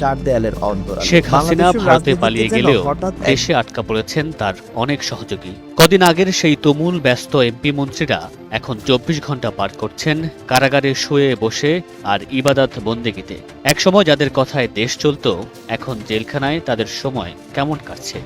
চার দেয়ালের অন্তরালে। শেখ হাসিনা ভারতে পালিয়ে গেলেও দেশে আটকা পড়েছেন তার অনেক সহযোগী। কদিন আগের সেই তুমুল ব্যস্ত এমপি মন্ত্রীরা এখন চব্বিশ ঘণ্টা পার করছেন কারাগারে শুয়ে বসে আর ইবাদত বন্দেগিতে। একসময় যাদের কথায় দেশ চলত এখন জেলখানায় তাদের সময় কেমন কাটছে?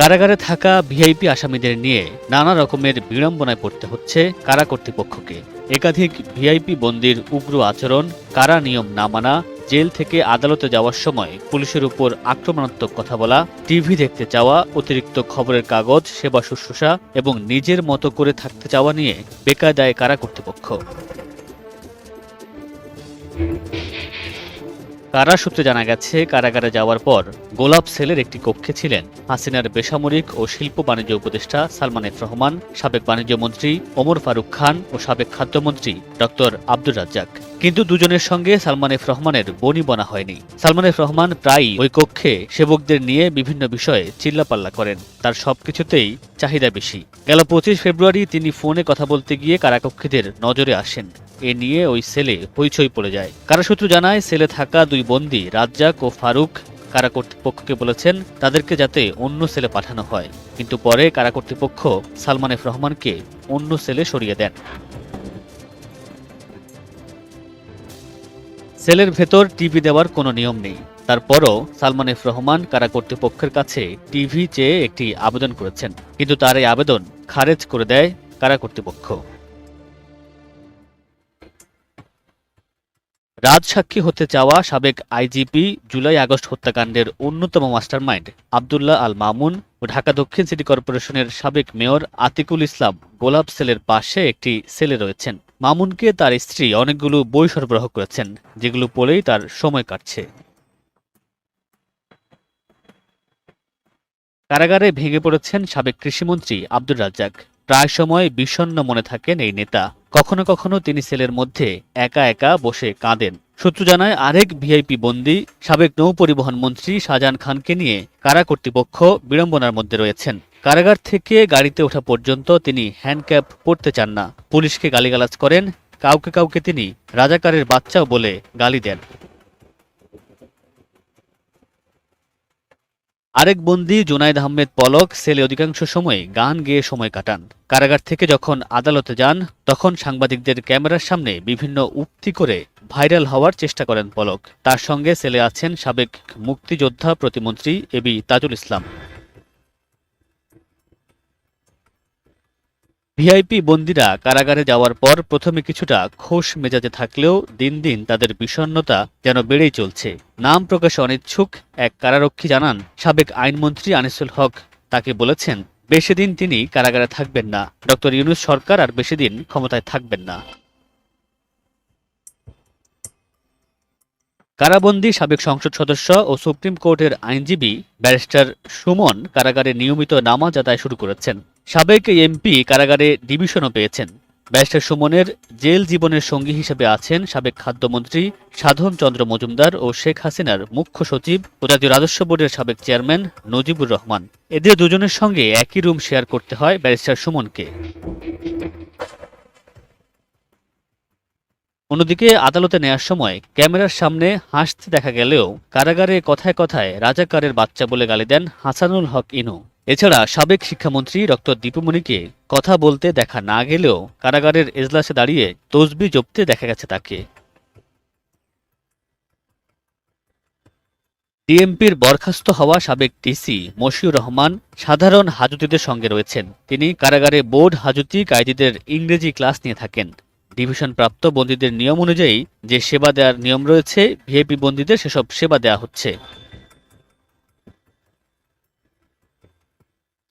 কারাগারে থাকা ভিআইপি আসামিদের নিয়ে নানা রকমের বিড়ম্বনায় পড়তে হচ্ছে কারা কর্তৃপক্ষকে। একাধিক ভিআইপি বন্দির উগ্র আচরণ, কারা নিয়ম না মানা, জেল থেকে আদালতে যাওয়ার সময় পুলিশের উপর আক্রমণাত্মক কথা বলা, টিভি দেখতে চাওয়া, অতিরিক্ত খবরের কাগজ, সেবা শুশ্রূষা এবং নিজের মতো করে থাকতে চাওয়া নিয়ে বেকায়দায় কারা কর্তৃপক্ষ। কারা সূত্রে জানা গেছে, কারাগারে যাওয়ার পর গোলাপ সেলের একটি কক্ষে ছিলেন। হাসিনার বেসামরিক ও শিল্প বাণিজ্য উপদেষ্টা সালমান এফ রহমান, সাবেক বাণিজ্য মন্ত্রী ওমর ফারুক খান ও সাবেক খাদ্যমন্ত্রী ডক্টর আব্দুর রাজ্জাক। কিন্তু দুজনের সঙ্গে সালমান এফ রহমানের বনি বনা হয়নি। সালমান এফ রহমান প্রায়ই ওই কক্ষে সেবকদের নিয়ে বিভিন্ন বিষয়ে চিল্লাপাল্লা করেন। তার সবকিছুতেই চাহিদা বেশি। গেল পঁচিশ ফেব্রুয়ারি তিনি ফোনে কথা বলতে গিয়ে কারাকক্ষীদের নজরে আসেন। এ নিয়ে ওই সেলে হইচই পড়ে যায়। কারাসূত্র জানায়, সেলে থাকা দুই বন্দী, রাজ্জাক ও ফারুক, কারা কর্তৃপক্ষকে বলেছেন তাদেরকে যাতে অন্য সেলে পাঠানো হয়। কিন্তু পরে কারা কর্তৃপক্ষ সালমান এফ রহমানকে অন্য সেলে সরিয়ে দেন। সেলের ভেতর টিভি দেওয়ার কোনো নিয়ম নেই। তারপরও সালমান এফ রহমান কারা কর্তৃপক্ষের কাছে টিভি চেয়ে একটি আবেদন করেছেন। কিন্তু তার এই আবেদন খারেজ করে দেয় কারা কর্তৃপক্ষ। রাজসাক্ষী হতে চাওয়া সাবেক আইজিপি জুলাই আগস্ট হত্যাকাণ্ডের অন্যতম মাস্টারমাইন্ড আবদুল্লাহ আল মামুন ও ঢাকা দক্ষিণ সিটি কর্পোরেশনের সাবেক মেয়র আতিকুল ইসলাম গোলাপ সেলের পাশে একটি সেলে রয়েছেন। মামুনকে তার স্ত্রী অনেকগুলো বই সরবরাহ করেছেন, যেগুলো পড়েই তার সময় কাটছে। কারাগারে ভেঙে পড়েছেন সাবেক কৃষিমন্ত্রী আব্দুর রাজ্জাক। প্রায় সময় বিষণ্ণ মনে থাকেন এই নেতা। কখনো কখনো তিনি সেলের মধ্যে একা একা বসে কাঁদেন। সূত্র জানায়, আরেক ভিআইপি বন্দী, সাবেক নৌ পরিবহন মন্ত্রী শাহজাহান খানকে নিয়ে কারা কর্তৃপক্ষ বিড়ম্বনার মধ্যে রয়েছেন। কারাগার থেকে গাড়িতে ওঠা পর্যন্ত তিনি হ্যান্ডক্যাপ পরতে চান না। পুলিশকে গালিগালাজ করেন, কাউকে কাউকে তিনি রাজাকারের বাচ্চাও বলে গালি দেন। আরেক বন্দী জুনাইদ আহমেদ পলক সেলে অধিকাংশ সময় গান গেয়ে সময় কাটান। কারাগার থেকে যখন আদালতে যান, তখন সাংবাদিকদের ক্যামেরার সামনে বিভিন্ন উক্তি করে ভাইরাল হওয়ার চেষ্টা করেন পলক। তার সঙ্গে সেলে আছেন সাবেক মুক্তিযোদ্ধা প্রতিমন্ত্রী এবি তাজুল ইসলাম। ভিআইপি বন্দীরা কারাগারে যাওয়ার পর প্রথমে কিছুটা খোশ মেজাজে থাকলেও দিন দিন তাদের বিষণ্নতা যেন বেড়েই চলছে। নাম প্রকাশে অনিচ্ছুক, এক কারারক্ষী জানান, সাবেক আইনমন্ত্রী আনিসুল হক তাকে বলেছেন বেশিদিন তিনি কারাগারে থাকবেন না। ডক্টর ইউনুস সরকার আর বেশিদিন ক্ষমতায় থাকবেন না। কারাবন্দী সাবেক সংসদ সদস্য ও সুপ্রিম কোর্টের আইনজীবী ব্যারিস্টার সুমন কারাগারে নিয়মিত নামাজ আদায় শুরু করেছেন। সাবেক এমপি কারাগারে ডিভিশনও পেয়েছেন। ব্যারিস্টার সুমনের জেল জীবনের সঙ্গী হিসেবে আছেন সাবেক খাদ্যমন্ত্রী সাধন চন্দ্র মজুমদার ও শেখ হাসিনার মুখ্য সচিব ও জাতীয় রাজস্ব বোর্ডের সাবেক চেয়ারম্যান নজিবুর রহমান। এদের দুজনের সঙ্গে একই রুম শেয়ার করতে হয় ব্যারিস্টার সুমনকে। অন্যদিকে আদালতে নেয়ার সময় ক্যামেরার সামনে হাসতে দেখা গেলেও কারাগারে কথায় কথায় রাজাকারের বাচ্চা বলে গালি দেন হাসানুল হক ইনু। এছাড়া সাবেক শিক্ষামন্ত্রী ডক্টর দীপুমণিকে কথা বলতে দেখা না গেলেও কারাগারের এজলাসে দাঁড়িয়ে তসবি জপতে দেখা গেছে তাকে। ডিএমপির বরখাস্ত হওয়া সাবেক টিসি মশিউর রহমান সাধারণ হাজুতিদের সঙ্গে রয়েছেন। তিনি কারাগারে বোর্ড হাজুতি কায়দিদের ইংরেজি ক্লাস নিয়ে থাকেন। ডিভিশন প্রাপ্ত বন্দীদের নিয়ম অনুযায়ী যে সেবা দেওয়ার নিয়ম রয়েছে, ভিআইপি বন্দীদের সেসব সেবা দেওয়া হচ্ছে।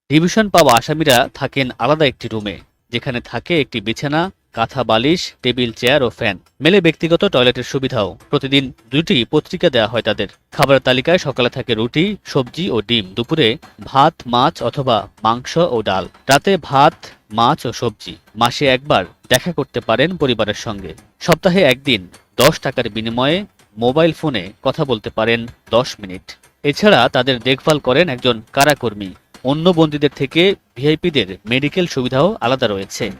ডিভিশন পাওয়া আসামিরা থাকেন আলাদা একটি রুমে, যেখানে থাকে একটি বিছানা, কাঁথা বালিশ, টেবিল, চেয়ার ও ফ্যান। মেলে ব্যক্তিগত টয়লেটের সুবিধাও। প্রতিদিন দুটি পত্রিকা দেওয়া হয় তাদের। খাবারের তালিকায় সকালে থাকে রুটি, সবজি ও ডিম। দুপুরে ভাত, মাছ অথবা মাংস ও ডাল। রাতে ভাত মাছ ও সবজি মাসে একবার দেখা করতে পারেন পরিবারের সঙ্গে। সপ্তাহে একদিন দশ টাকার বিনিময়ে মোবাইল ফোনে কথা বলতে পারেন দশ মিনিট। এছাড়া তাদের দেখভাল করেন একজন কারাকর্মী। অন্য বন্দীদের থেকে ভিআইপিদের মেডিকেল সুবিধাও আলাদা রয়েছে।